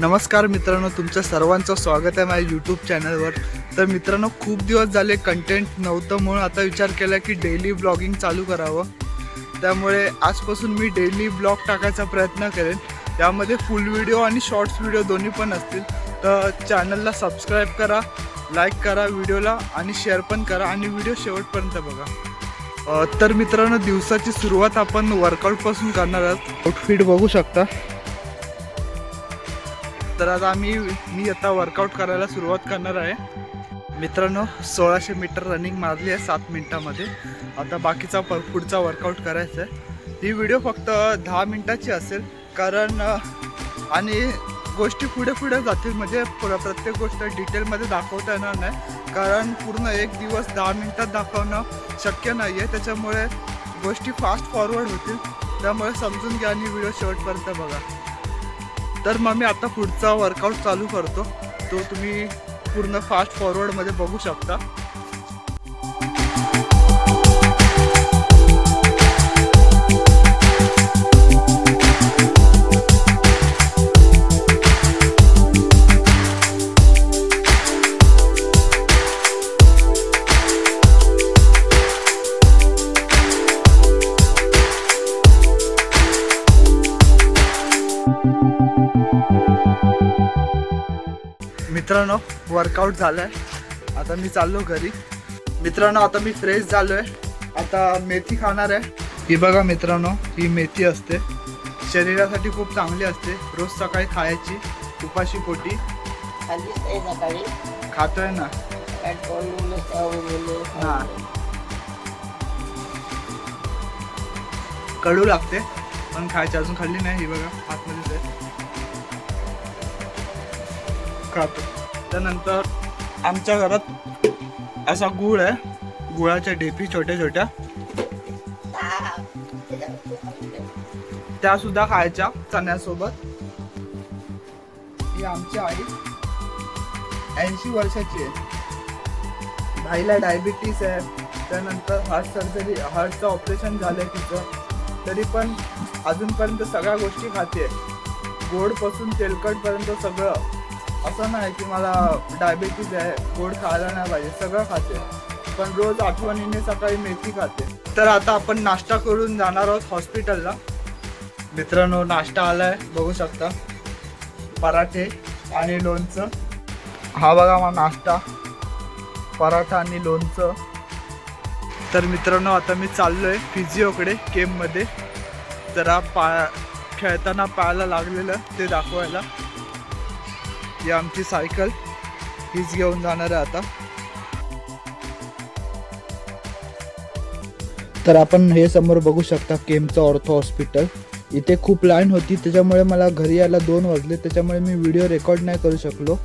नमस्कार मित्रांनो तुमचं सर्वांचं स्वागत आहे माझ्या यूट्यूब चॅनलवर तर मित्रांनो खूप दिवस झाले कंटेंट नव्हतं म्हणून आता विचार केला की डेली ब्लॉगिंग चालू करावं. त्यामुळे आजपासून मी डेली ब्लॉग टाकायचा प्रयत्न करेन. त्यामध्ये फुल व्हिडिओ आणि शॉर्ट्स व्हिडिओ दोन्ही पण असतील. तर चॅनलला सबस्क्राईब करा लाईक करा व्हिडिओला आणि शेअर पण करा आणि व्हिडिओ शेवटपर्यंत बघा. तर मित्रांनो दिवसाची सुरुवात आपण वर्कआउटपासून करणार आहोत. आउटफिट बघू शकता. तर आता आम्ही मी आता वर्कआउट करायला सुरुवात करणार आहे. मित्रांनो सोळाशे मीटर रनिंग मारली आहे सात मिनटामध्ये. आता बाकीचा प पुढचा वर्कआउट करायचा आहे. ही व्हिडिओ फक्त दहा मिनटाची असेल. कारण आणि गोष्टी पुढे पुढे जातील. म्हणजे प्र- प्रत्येक गोष्ट डिटेलमध्ये दाखवता येणार नाही. कारण पूर्ण एक दिवस दहा मिनटात दाखवणं शक्य नाही आहे त्याच्यामुळे गोष्टी फास्ट फॉरवर्ड होतील. त्यामुळे समजून घ्या आणि व्हिडिओ शेवटपर्यंत बघा. तर मग मी आता पुढचा वर्कआउट चालू करतो. तो तुम्ही पूर्ण फास्ट फॉरवर्डमध्ये बघू शकता. मित्रांनो वर्कआउट झालं आहे आता मी चाललो घरी. मित्रांनो आता मी फ्रेश झालो आहे आता मेथी खाणार आहे. ही बघा मित्रांनो ही मेथी असते. शरीरासाठी खूप चांगली असते. रोज सकाळी खायची उपाशी पोटी. सकाळी खातोय ना? हा. कडू लागते पण खायची अजून खाल्ली नाही ही बघा आतमध्येच आहे खातो. त्यानंतर आमच्या घरात असा गुळ आहे. गुळाच्या ढेपी छोट्या छोट्या. त्या सुद्धा खायच्या चण्यासोबत. ही आमची आई ऐंशी वर्षाची आहे. भाईला डायबिटीस आहे. त्यानंतर हार्ट सर्जरी हार्टचं ऑपरेशन झालं आहे तिचं. तरी पण अजूनपर्यंत सगळ्या गोष्टी खाते. गोडपासून तेलकटपर्यंत सगळं. असं नाही की मला डायबिटीज आहे गोड खायला नाही पाहिजे सगळं खाते. पण रोज आठवणीने सकाळी मेथी खाते. तर आता आपण नाश्ता करून जाणार आहोत हॉस्पिटलला. मित्रांनो नाश्ता आलाय बघू शकता. पराठे आणि लोणचं. हा बघा मग नाश्ता. पराठा आणि लोणचं. तर मित्रांनो आता मी चाललो आहे फिजिओकडे केममध्ये जरा पा खेळताना पायाला लागलेलं ते दाखवायला. ही आमची सायकल. हीच घेऊन जाणार आहे आता. तर आपण हे समोर बघू शकता केमचं ऑर्थो हॉस्पिटल. इथे खूप लाईन होती त्याच्यामुळे मला घरी यायला दोन वाजले त्याच्यामुळे मी व्हिडिओ रेकॉर्ड नाही करू शकलो.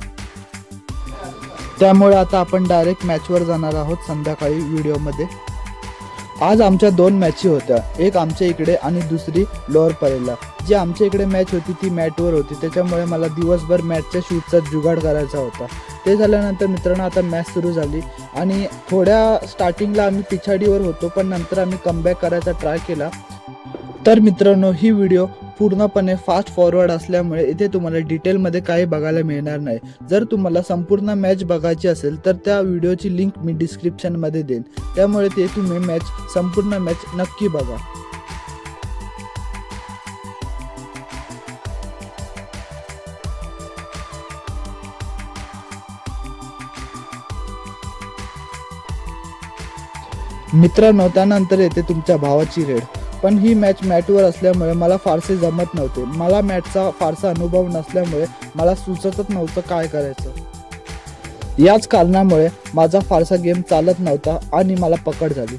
त्यामुळे आता आपण डायरेक्ट मॅचवर जाणार आहोत संध्याकाळी व्हिडिओमध्ये. आज आमच्या दोन मॅची होत्या. एक आमच्या इकडे आणि दुसरी लोअर परेला जी आमच्या इकडे मॅच होती ती मॅटवर होती. त्याच्यामुळे मला दिवसभर मॅचच्या शूटचा जुगाड करायचा होता. ते झाल्यानंतर मित्रांनो आता मॅच सुरू झाली. आणि थोड्या स्टार्टिंगला आम्ही पिछाडीवर होतो पण नंतर आम्ही कमबॅक करायचा ट्राय केला. तर मित्रांनो ही व्हिडिओ पूर्णपणे फास्ट फॉरवर्ड असल्यामुळे इथे तुम्हाला डिटेलमध्ये काही बघायला मिळणार नाही. जर तुम्हाला संपूर्ण मॅच बघायची असेल तर त्या व्हिडिओची लिंक मी डिस्क्रिप्शनमध्ये देईन. त्यामुळे ते तुम्ही मॅच संपूर्ण मॅच नक्की बघा. मित्रांनो त्यानंतर येते तुमच्या भावाची रेड. पण ही मॅच मॅटवर असल्यामुळे मला फारसे जमत नव्हते. मला मॅटचा फारसा अनुभव नसल्यामुळे मला सुचतच नव्हतं काय करायचं. याच कारणामुळे माझा फारसा गेम चालत नव्हता आणि मला पकड झाली.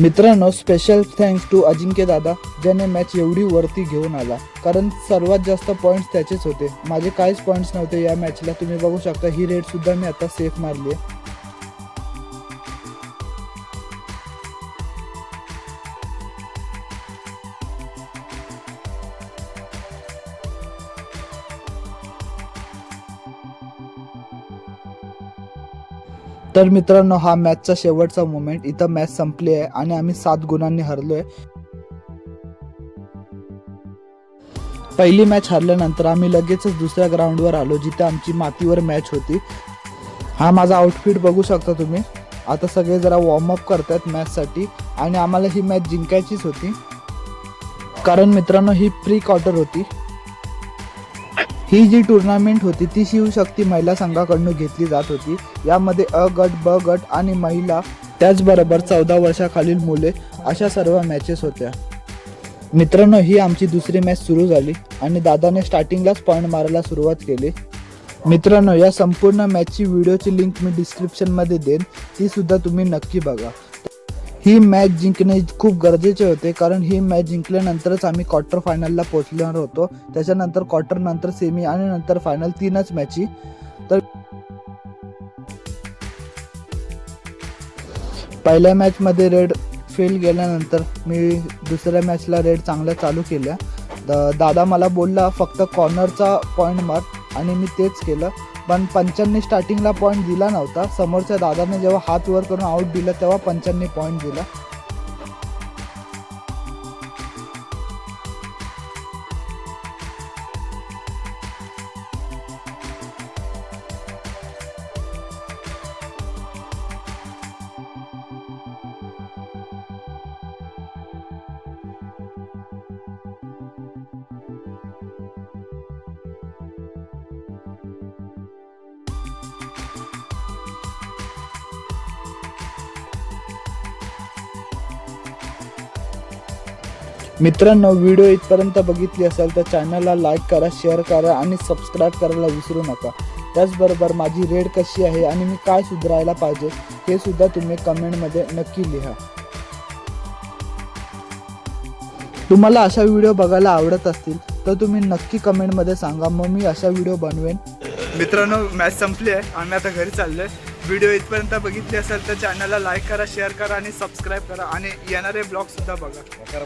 मित्रांनो स्पेशल थँक्स टू अजिंक्य दादा ज्याने मॅच एवढी वरती घेऊन आला. कारण सर्वात जास्त पॉईंट्स त्याचेच होते. माझे काहीच पॉईंट्स नव्हते या मॅचला तुम्ही बघू शकता ही रेट सुद्धा मी आता सेफ मारली आहे. तर मित्रांनो हा मॅचचा शेवटचा मोमेंट इथं मॅच संपली आहे आणि आम्ही सात गुणांनी हरलोय. पहिली मॅच हरल्यानंतर आम्ही लगेचच दुसऱ्या ग्राउंडवर आलो जिथे आमची मातीवर मॅच होती. हा माझा आउटफिट बघू शकता तुम्ही. आता सगळे जरा वॉर्मअप करतात मॅचसाठी आणि आम्हाला ही मॅच जिंकायचीच होती. कारण मित्रांनो ही प्री क्वार्टर होती. ही जी टुर्नामेंट होती ती शिवशक्ती महिला संघाकडून घेतली जात होती. यामध्ये अ गट ब गट आणि महिला त्याचबरोबर चौदा वर्षाखालील मुले अशा सर्व मॅचेस होत्या. मित्रांनो ही आमची दुसरी मॅच सुरू झाली आणि दादाने स्टार्टिंगलाच पॉईंट मारायला सुरुवात केली. मित्रांनो या संपूर्ण मॅचची व्हिडिओची लिंक मी डिस्क्रिप्शनमध्ये देईन. ती सुद्धा तुम्ही नक्की बघा. ही मॅच जिंकणे खूप गरजेचे होते कारण ही मॅच जिंकल्यानंतरच आम्ही क्वार्टर फायनलला पोहोचणार होतो. त्याच्यानंतर क्वार्टर नंतर सेमी आणि नंतर फायनल तीनच मॅची तर पहिल्या मॅचमध्ये रेड फेल गेल्यानंतर मी दुसऱ्या मॅचला रेड चांगल्या चालू केल्या. दादा मला बोलला फक्त कॉर्नरचा पॉईंट मार. आणि मी तेच केलं. पण पंचांनी स्टार्टिंगला पॉईंट दिला नव्हता. समोरच्या दादाने जेव्हा हात वर करून आऊट दिला तेव्हा पंचांनी पॉईंट दिला. मित्रांनो व्हिडिओ इथपर्यंत बघितली असेल तर चॅनलला लाईक करा शेअर करा आणि सबस्क्राईब करायला विसरू नका. त्याचबरोबर माझी रेड कशी आहे आणि मी काय सुधारायला पाहिजे हे सुद्धा तुम्ही कमेंटमध्ये नक्की लिहा. तुम्हाला अशा व्हिडिओ बघायला आवडत असतील तर तुम्ही नक्की कमेंटमध्ये सांगा मग मी अशा व्हिडिओ बनवेन. मित्रांनो मॅच संपली आहे. आम्ही आता घरी चाललोय. व्हिडिओ इथपर्यंत बघितली असेल तर चॅनलला लाईक करा शेअर करा आणि सबस्क्राईब करा आणि येणारे ब्लॉग सुद्धा बघा.